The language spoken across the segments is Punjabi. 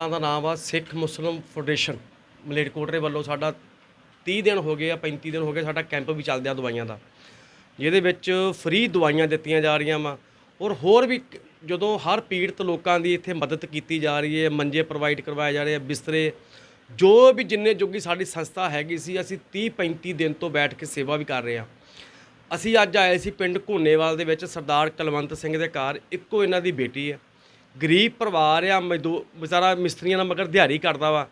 ਦਾ ਨਾਮ ਆ ਸਿੱਖ ਮੁਸਲਿਮ ਫੈਡਰੇਸ਼ਨ ਮਲੇਰਕੋਟਰੇ ਵੱਲੋਂ ਸਾਡਾ 30 ਦਿਨ ਹੋ ਗਏ ਆ 35 ਦਿਨ ਹੋ ਗਏ ਸਾਡਾ ਕੈਂਪ ਵੀ ਚੱਲਦਿਆ ਦਵਾਈਆਂ ਦਾ, ਜਿਹਦੇ ਵਿੱਚ ਫ੍ਰੀ ਦਵਾਈਆਂ ਦਿੱਤੀਆਂ ਜਾ ਰਹੀਆਂ ਵਾ। ਔਰ ਹੋਰ ਵੀ ਜਦੋਂ ਹਰ ਪੀੜਤ ਲੋਕਾਂ ਦੀ ਇੱਥੇ ਮਦਦ ਕੀਤੀ ਜਾ ਰਹੀ ਹੈ, ਮੰਜੇ ਪ੍ਰੋਵਾਈਡ ਕਰਵਾਏ ਜਾ ਰਹੇ ਆ, ਬਿਸਤਰੇ, ਜੋ ਵੀ ਜਿੰਨੇ ਜੋਗੀ ਸਾਡੀ ਸੰਸਥਾ ਹੈਗੀ ਸੀ, ਅਸੀਂ 30 35 ਦਿਨ ਤੋਂ ਬੈਠ ਕੇ ਸੇਵਾ ਵੀ ਕਰ ਰਹੇ ਆ। ਅਸੀਂ ਅੱਜ ਆਏ ਸੀ ਪਿੰਡ ਘੋਨੇਵਾਲ ਦੇ ਵਿੱਚ, ਸਰਦਾਰ ਕਲਵੰਤ ਸਿੰਘ ਦੇ ਘਰ, ਇੱਕੋ ਇਹਨਾਂ ਦੀ ਬੇਟੀ ਹੈ। ਗਰੀਬ ਪਰਿਵਾਰ ਆ ਮਜ਼ਦੂਰ ਵਿਚਾਰਾ ਮਿਸਤਰੀਆਂ ਨਾਲ ਮਗਰ ਦਿਹਾੜੀ ਕਰਦਾ ਵਾ।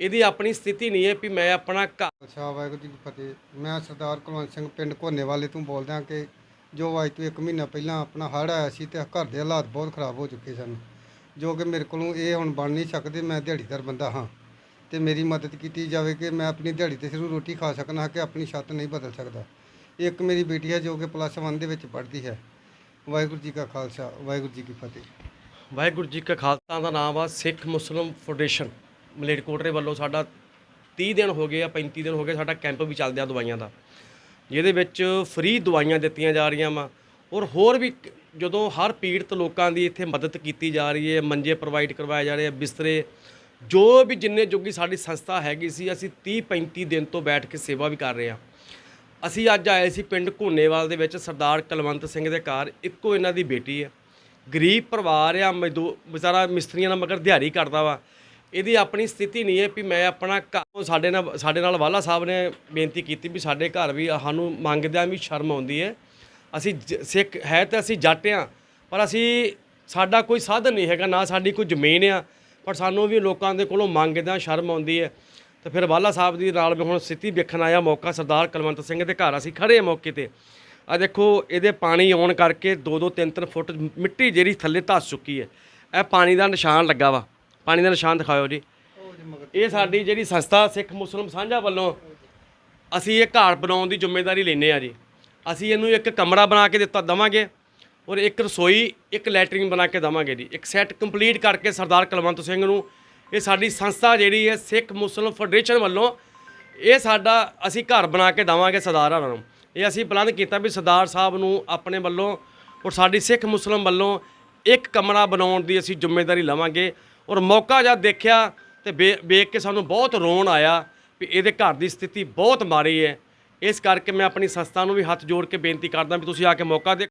ਇਹਦੀ ਆਪਣੀ ਸਥਿਤੀ ਨਹੀਂ ਹੈ ਵੀ ਮੈਂ ਆਪਣਾ ਘਰ ਅੱਛਾ, ਵਾਹਿਗੁਰੂ ਜੀ ਕੀ ਫਤਿਹ। ਮੈਂ ਸਰਦਾਰ ਕੁਲਵੰਤ ਸਿੰਘ ਪਿੰਡ ਵਾਲੇ ਤੋਂ ਬੋਲਦਾ ਕਿ ਜੋ ਅੱਜ ਤੋਂ ਇੱਕ ਮਹੀਨਾ ਪਹਿਲਾਂ ਆਪਣਾ ਹੜ੍ਹ ਆਇਆ ਸੀ ਤੇ ਘਰ ਦੇ ਹਾਲਾਤ ਬਹੁਤ ਖਰਾਬ ਹੋ ਚੁੱਕੇ ਸਨ। ਜੋ ਕਿ ਮੇਰੇ ਕੋਲੋਂ ਇਹ ਹੁਣ ਬਣ ਨਹੀਂ ਸਕਦੇ, ਮੈਂ ਦਿਹਾੜੀਦਾਰ ਬੰਦਾ ਹਾਂ। ਤੇ ਮੇਰੀ ਮਦਦ ਕੀਤੀ ਜਾਵੇ ਕਿ ਮੈਂ ਆਪਣੀ ਦਿਹਾੜੀ ਤੇ ਸਿਰਫ ਰੋਟੀ ਖਾ ਸਕਣਾ ਕਿ ਆਪਣੀ ਛੱਤ ਨਹੀਂ ਬਦਲ ਸਕਦਾ। ਇੱਕ ਮੇਰੀ ਬੇਟੀ ਹੈ ਜੋ ਕਿ ਪਲੱਸ 1 ਦੇ ਵਿੱਚ ਪੜ੍ਹਦੀ ਹੈ। ਵਾਹਿਗੁਰੂ ਜੀ ਕਾ ਖਾਲਸਾ, ਵਾਹਿਗੁਰੂ ਜੀ ਕੀ ਫਤਿਹ। ਵਾਹਿਗੁਰੂ ਜੀ ਕਾ ਖਾਲਸਾ ਦਾ ਨਾਮ ਆ ਸਿੱਖ ਮੁਸਲਿਮ ਫੈਡਰੇਸ਼ਨ ਮਲੇਰਕੋਟਲੇ ਵੱਲੋਂ ਸਾਡਾ 30 ਦਿਨ ਹੋ ਗਏ ਆ 35 ਦਿਨ ਹੋ ਗਏ ਸਾਡਾ ਕੈਂਪ ਵੀ ਚੱਲਦਿਆ ਦਵਾਈਆਂ ਦਾ। ਜਿਹਦੇ ਵਿੱਚ ਫ੍ਰੀ ਦਵਾਈਆਂ ਦਿੱਤੀਆਂ ਜਾ ਰਹੀਆਂ ਵਾ ਔਰ ਹੋਰ ਵੀ ਜਦੋਂ ਹਰ ਪੀੜਤ ਲੋਕਾਂ ਦੀ ਇੱਥੇ ਮਦਦ ਕੀਤੀ ਜਾ ਰਹੀ ਹੈ, ਮੰਜੇ ਪ੍ਰੋਵਾਈਡ ਕਰਵਾਏ ਜਾ ਰਹੇ ਆ, ਬਿਸਤਰੇ, ਜੋ ਵੀ ਜਿੰਨੇ ਜੋਗੀ ਸਾਡੀ ਸੰਸਥਾ ਹੈਗੀ ਸੀ, ਅਸੀਂ 30 35 ਦਿਨ ਤੋਂ ਬੈਠ ਕੇ ਸੇਵਾ ਵੀ ਕਰ ਰਹੇ ਆ। ਅਸੀਂ ਅੱਜ ਆਏ ਸੀ ਪਿੰਡ ਘੋਨੇਵਾਲ ਦੇ ਵਿੱਚ ਸਰਦਾਰ ਕਲਵੰਤ ਸਿੰਘ ਦੇ ਘਰ, ਇੱਕੋ ਇਹਨਾਂ ਦੀ ਬੇਟੀ ਹੈ। ਗਰੀਬ ਪਰਿਵਾਰ ਆ ਮਜ਼ਦੂਰ ਵਿਚਾਰਾ ਮਿਸਤਰੀਆਂ ਨਾਲ ਮਗਰ ਦਿਹਾੜੀ ਕਰਦਾ ਵਾ। ਇਹਦੀ ਆਪਣੀ ਸਥਿਤੀ ਨਹੀਂ ਹੈ ਵੀ ਮੈਂ ਆਪਣਾ ਘਰ ਸਾਡੇ ਨਾਲ ਸਾਡੇ ਨਾਲ ਵਾਲਾ ਸਾਹਿਬ ਨੇ ਬੇਨਤੀ ਕੀਤੀ ਵੀ ਸਾਡੇ ਘਰ ਵੀ ਸਾਨੂੰ ਮੰਗਦਿਆਂ ਵੀ ਸ਼ਰਮ ਆਉਂਦੀ ਹੈ। ਅਸੀਂ ਜ- ਸਿੱਖ ਹੈ ਤਾਂ ਅਸੀਂ ਜੱਟ ਆ, ਪਰ ਅਸੀਂ ਸਾਡਾ ਕੋਈ ਸਾਧਨ ਨਹੀਂ ਹੈਗਾ, ਨਾ ਸਾਡੀ ਕੋਈ ਜ਼ਮੀਨ ਆ, ਪਰ ਸਾਨੂੰ ਵੀ ਲੋਕਾਂ ਦੇ ਕੋਲੋਂ ਮੰਗਦਿਆਂ ਸ਼ਰਮ ਆਉਂਦੀ ਹੈ। ਤੇ ਫਿਰ ਵਾਲਾ ਸਾਹਿਬ ਦੀ ਨਾਲ ਵੀ ਹੁਣ ਸਥਿਤੀ ਵੇਖਣ ਆਇਆ ਮੌਕਾ ਸਰਦਾਰ ਕਲਵੰਤ ਸਿੰਘ ਦੇ ਘਰ, ਅਸੀਂ ਖੜੇ ਮੌਕੇ ਤੇ। ਆ ਦੇਖੋ, ਇਹਦੇ ਪਾਣੀ ਆਉਣ ਕਰਕੇ 2-2 3-3 ਫੁੱਟ ਮਿੱਟੀ ਜਿਹੜੀ ਥੱਲੇ ਧੱਸ ਚੁੱਕੀ ਹੈ। ਇਹ ਪਾਣੀ ਦਾ ਨਿਸ਼ਾਨ ਲੱਗਾ ਵਾ। ਪਾਣੀ ਦਾ ਨਿਸ਼ਾਨ ਦਿਖਾਓ ਜੀ। ਇਹ ਸਾਡੀ ਜਿਹੜੀ ਸੰਸਥਾ ਸਿੱਖ ਮੁਸਲਿਮ ਸਾਂਝਾ ਵੱਲੋਂ ਅਸੀਂ ਇਹ ਘਰ ਬਣਾਉਣ ਦੀ ਜ਼ਿੰਮੇਵਾਰੀ ਲੈਨੇ ਆ ਜੀ। ਅਸੀਂ ਇਹਨੂੰ ਇੱਕ ਕਮਰਾ ਬਣਾ ਕੇ ਦਿੱਤਾ ਦਵਾਂਗੇ ਔਰ ਇੱਕ ਰਸੋਈ, ਇੱਕ ਲੈਟਰਿੰਗ ਬਣਾ ਕੇ ਦਵਾਂਗੇ ਜੀ। ਇੱਕ ਸੈੱਟ ਕੰਪਲੀਟ ਕਰਕੇ ਸਰਦਾਰ ਕਲਵੰਤ ਸਿੰਘ ਨੂੰ ਇਹ ਸਾਡੀ ਸੰਸਥਾ ਜਿਹੜੀ ਹੈ ਸਿੱਖ ਮੁਸਲਮ ਫੈਡਰੇਸ਼ਨ ਵੱਲੋਂ ਇਹ ਸਾਡਾ ਅਸੀਂ ਘਰ ਬਣਾ ਕੇ ਦਵਾਂਗੇ ਸਰਦਾਰਾਂ ਨੂੰ ਇਹ ਅਸੀਂ ਪਲਾਨ ਕੀਤਾ ਵੀ ਸਰਦਾਰ ਸਾਹਿਬ ਨੂੰ ਆਪਣੇ ਵੱਲੋਂ ਔਰ ਸਾਡੀ ਸਿੱਖ ਮੁਸਲਿਮ ਵੱਲੋਂ ਇੱਕ ਕਮਰਾ ਬਣਾਉਣ ਦੀ ਅਸੀਂ ਜ਼ਿੰਮੇਵਾਰੀ ਲਵਾਂਗੇ। ਔਰ ਮੌਕਾ ਜਦ ਦੇਖਿਆ ਤੇ ਵੇ- ਵੇਖ ਕੇ ਸਾਨੂੰ ਬਹੁਤ ਰੋਣ ਆਇਆ ਵੀ ਇਹਦੇ ਘਰ ਦੀ ਸਥਿਤੀ ਬਹੁਤ ਮਾੜੀ ਹੈ। ਇਸ ਕਰਕੇ ਮੈਂ ਆਪਣੀ ਸੰਸਥਾ ਨੂੰ ਵੀ ਹੱਥ ਜੋੜ ਕੇ ਬੇਨਤੀ ਕਰਦਾ ਵੀ ਤੁਸੀਂ ਆ ਕੇ ਮੌਕਾ ਦੇ